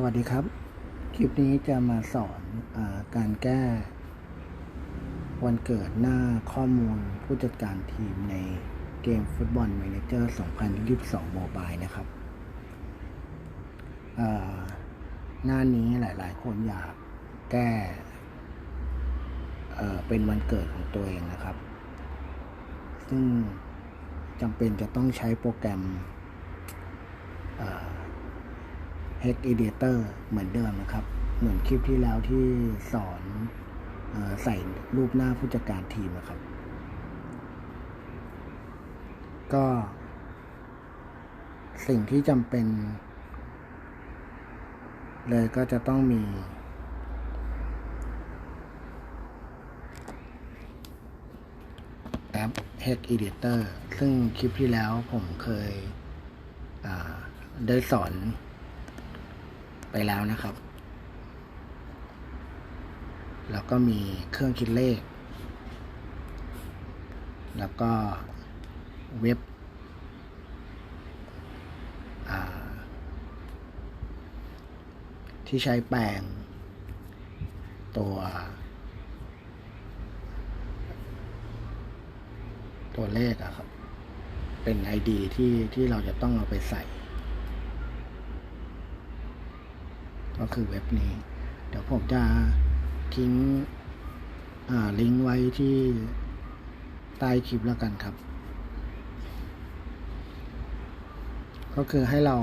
สวัสดีครับ คลิปนี้จะมาสอนอาการแก้ วันเกิดหน้าข้อมูลผู้จัดการทีมในเกมฟุตบอล a ม a เจอร์2022โมบายนะครับ หน้านี้หลาย ๆ คนอยากแก้เเป็นวันเกิดของตัวเองนะครับ ซึ่งจำเป็นจะต้องใช้โปรแกรม Hex Editor เหมือนเดิมนะครับ เหมือนคลิปที่แล้วที่สอนอใส่รูปหน้าผู้จัดการทีมนะครับ ก็ สิ่งที่จำเป็น เลยก็จะต้องมี แอป Hex Editor ซึ่งคลิปที่แล้วผมเคยได้สอน ไปแล้วนะครับ แล้วก็มีเครื่องคิดเลข แล้วก็เว็บที่ใช้แปลงตัว ตัวเลขอะครับ เป็น ID ที่ที่เราจะต้องเอาไปใส่ ก็คือเว็บนี้ เดี๋ยวผมจะทิ้งลิงก์ไว้ที่ใต้คลิปแล้วกันครับ ก็คือให้เรา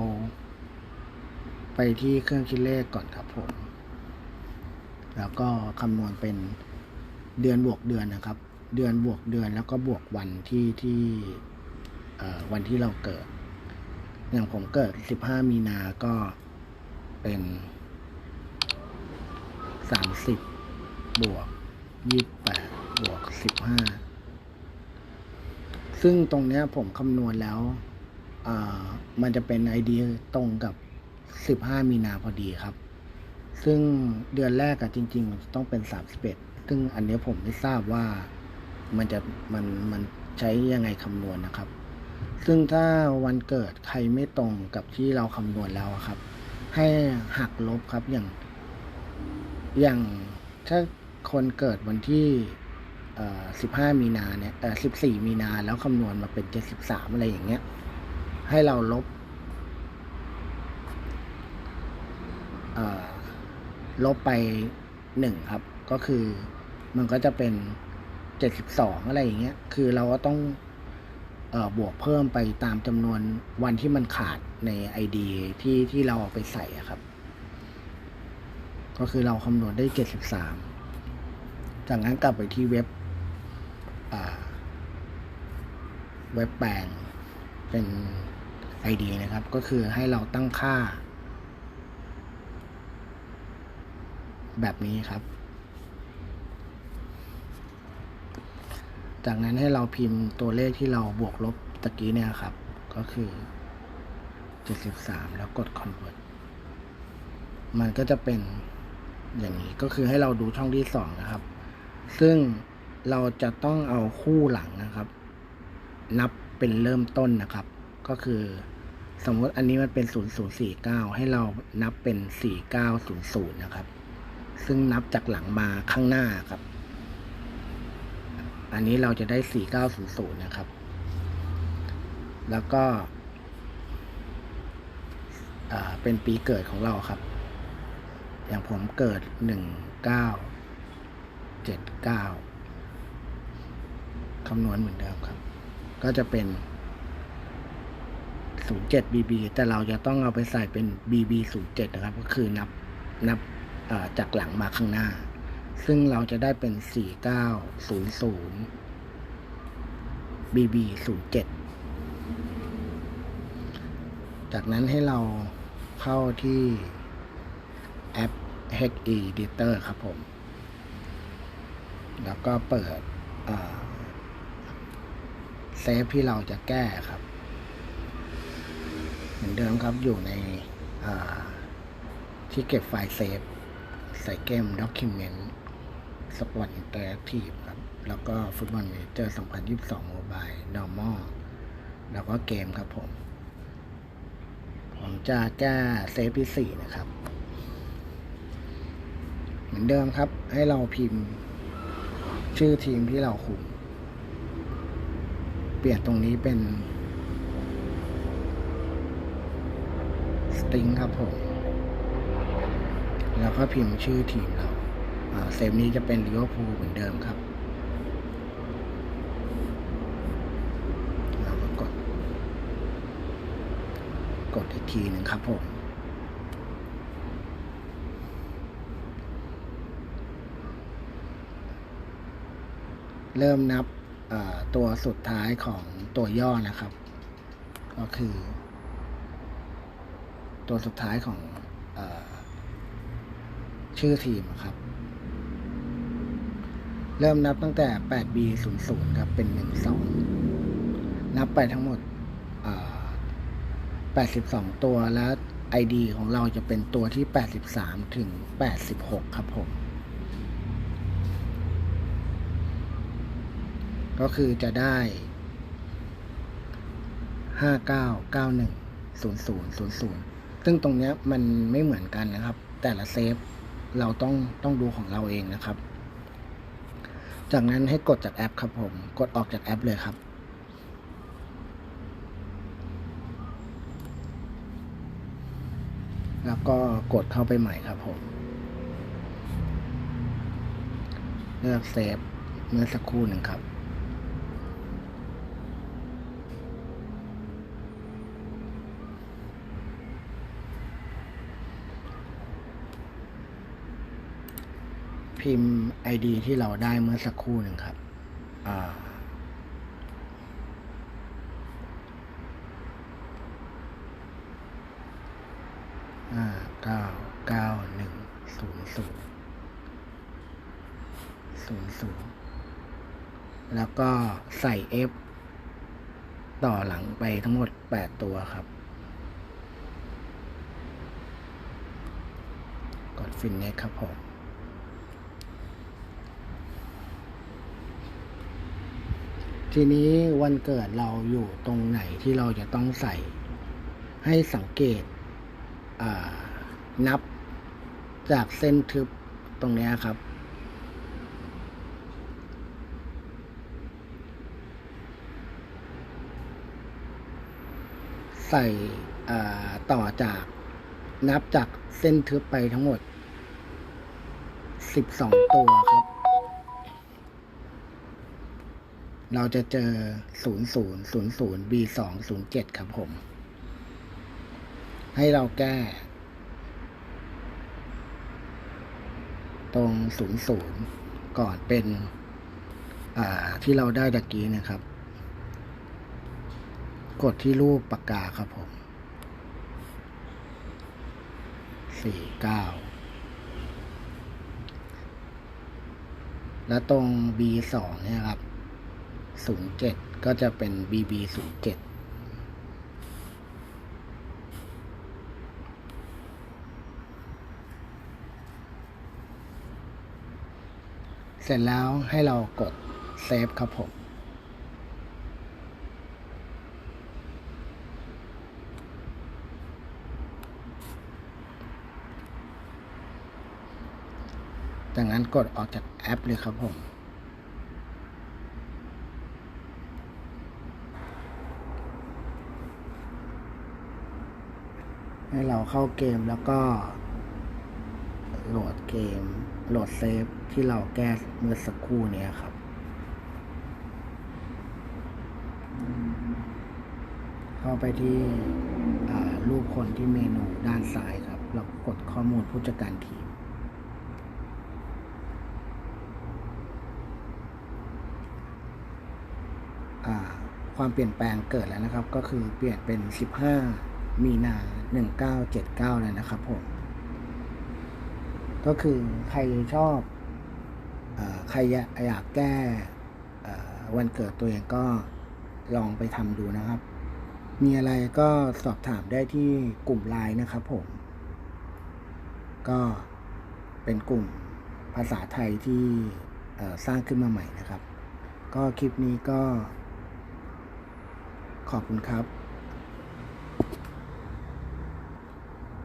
ไปที่เครื่องคิดเลขก่อนครับผม แล้วก็คำนวณเป็นเดือนบวกเดือนนะครับ เดือนบวกเดือนแล้วก็บวกวันที่ที่วันที่เราเกิด อย่างผมเกิด 15 มีนา ก็เป็น สามสิบบวกยี่แปดบวกสิบห้าซึ่งตรงเนี้ยผมคำนวณแล้วมันจะเป็นไอเดียตรงกับสิบห้ามีนาพอดีครับ ซึ่งเดือนแรกอะจริง ๆ มันต้องเป็นสามสิบเอ็ดซึ่งอันนี้ผมไม่ทราบว่ามันจะมันมันใช้ยังไงคำนวณนะครับ ซึ่งถ้าวันเกิดใครไม่ตรงกับที่เราคำนวณแล้วครับ ให้หักลบครับอย่าง อย่างถ้าคนเกิดวันที่15มีนาเนี่ย14มีนาแล้วคำนวณมาเป็น73อะไรอย่างเงี้ย ให้เราลบเอ่อลบไป1ครับ ก็คือมันก็จะเป็น72อะไรอย่างเงี้ย คือเราก็ต้องบวกเพิ่มไปตามจำนวนวันที่มันขาดใน ID ที่ที่เราเอาไปใส่ครับ ก็คือเราคำนวณได้ 73 จากนั้นกลับไปที่เว็บเว็บแปลงเป็น ID นะครับ ก็คือให้เราตั้งค่า แบบนี้ครับ จากนั้นให้เราพิมพ์ตัวเลขที่เราบวกลบตะกี้เนี่ยครับ ก็คือ 73 แล้วกด convert มันก็จะเป็น อย่างนี้ก็คือให้เราดูช่องที่สองนะครับ ซึ่งเราจะต้องเอาคู่หลังนะครับ นับเป็นเริ่มต้นนะครับ ก็คือสมมติอันนี้มันเป็น 0049 ให้เรานับเป็น 4900 นะครับ ซึ่งนับจากหลังมาข้างหน้าครับ อันนี้เราจะได้ 4900 นะครับ แล้วก็เป็นปีเกิดของเราครับ อย่างผมเกิดหนึ่งเก้าเจ็ดเก้าคำนวณเหมือนเดิมครับ ก็จะเป็นศูนย์เจ็ด BB แต่เราจะต้องเอาไปใส่เป็น BB ศูนย์เจ็ดนะครับ ก็คือนับนับจากหลังมาข้างหน้า ซึ่งเราจะได้เป็นสี่เก้าศูนย์ศูนย์ BB ศูนย์เจ็ดจากนั้นให้เราเข้าที่ แอป Hex Editor ครับผม แล้วก็เปิดเซฟที่เราจะแก้ครับ เหมือนเดิมครับอยู่ในที่เก็บไฟล์เซฟใส่เกม Document สปอร์ตอินเตอร์แอคทีฟครับ แล้วก็ฟุตบอลเมเจอร์ 2022โมบาย normal แล้วก็เกมครับผม ผมจะแก้เซฟที่ 4 นะครับ มือนเดิมครับ ให้เราพิมพ์ ชื่อทีมที่เราคุม เปลี่ยนตรงนี้เป็นสตริงครับผมแล้วก็พิมพ์ชื่อทีมเราเซฟนี้จะเป็นลิเวอร์พูลเหมือนเดิมครับเราก็กด กดอีกทีหนึ่งครับผม เริ่มนับตัวสุดท้ายของตัวย่อนะครับ ก็คือ ตัวสุดท้ายของอชื่อทีมครับ เริ่มนับตั้งแต่ 8B00 ครับ เป็น 12 นับไปทั้งหมด 82 ตัวแล้ว ID ของเราจะเป็นตัวที่ 83 ถึง 86 ครับผม ก็คือจะได้ห้าเก้าเก้าหนึ่งศูนย์ศูนย์ศูนย์ศูนย์ซึ่งตรงเนี้ยมันไม่เหมือนกันนะครับ แต่ละเซฟเราต้องต้องดูของเราเองนะครับ จากนั้นให้กดจากแอปครับผม กดออกจากแอปเลยครับ แล้วก็กดเข้าไปใหม่ครับผม เลือกเซฟเมื่อสักครู่หนึ่งครับ พิมพ์ ID ที่เราได้เมื่อสักครู่หนึ่งครับอ่าห้าเก้าเก้าหนึ่งศูนย์ศูนย์ศูนย์ศูนย์แล้วก็ใส่ F ต่อหลังไปทั้งหมดแปดตัวครับ กดฟินเน็ครับผม ทีนี้วันเกิดเราอยู่ตรงไหนที่เราจะต้องใส่ ให้สังเกตนับจากเส้นทึบตรงเนี้ยครับ ใส่ต่อจากนับจากเส้นทึบไปทั้งหมดสิบสองตัวครับ เราจะเจอศูนย์ศูนย์ศูนย์ศูนย์ B สองศูนย์เจ็ดครับผม ให้เราแก้ ตรงศูนย์ศูนย์ก่อนเป็น อ่า ที่เราได้ตะกี้นะครับ กดที่รูปปากกาครับผมสี่เก้าแล้วตรง B สองเนี่ยครับ ศูนย์เจ็ดก็จะเป็น BB ศูนย์เจ็ดเสร็จแล้วให้เรากดเซฟครับผม จากนั้นกดออกจากแอปเลยครับผม ให้เราเข้าเกมแล้วก็ โหลดเกม โหลดเซฟที่เราแก้เมื่อสักครู่เนี้ยครับเข้าไปที่รูปคนที่เมนูด้านซ้ายครับ แล้วกดข้อมูลผู้จัดการทีม ความเปลี่ยนแปลงเกิดแล้วนะครับ ก็คือเปลี่ยนเป็น 15 มีนา 1979 เลยนะครับผม ก็คือใครชอบอใครอยากแก้วันเกิดตัวเองก็ลองไปทำดูนะครับ มีอะไรก็สอบถามได้ที่กลุ่มไลน์นะครับผม ก็เป็นกลุ่มภาษาไทยที่สร้างขึ้นมาใหม่นะครับ ก็คลิปนี้ก็ขอบคุณครับ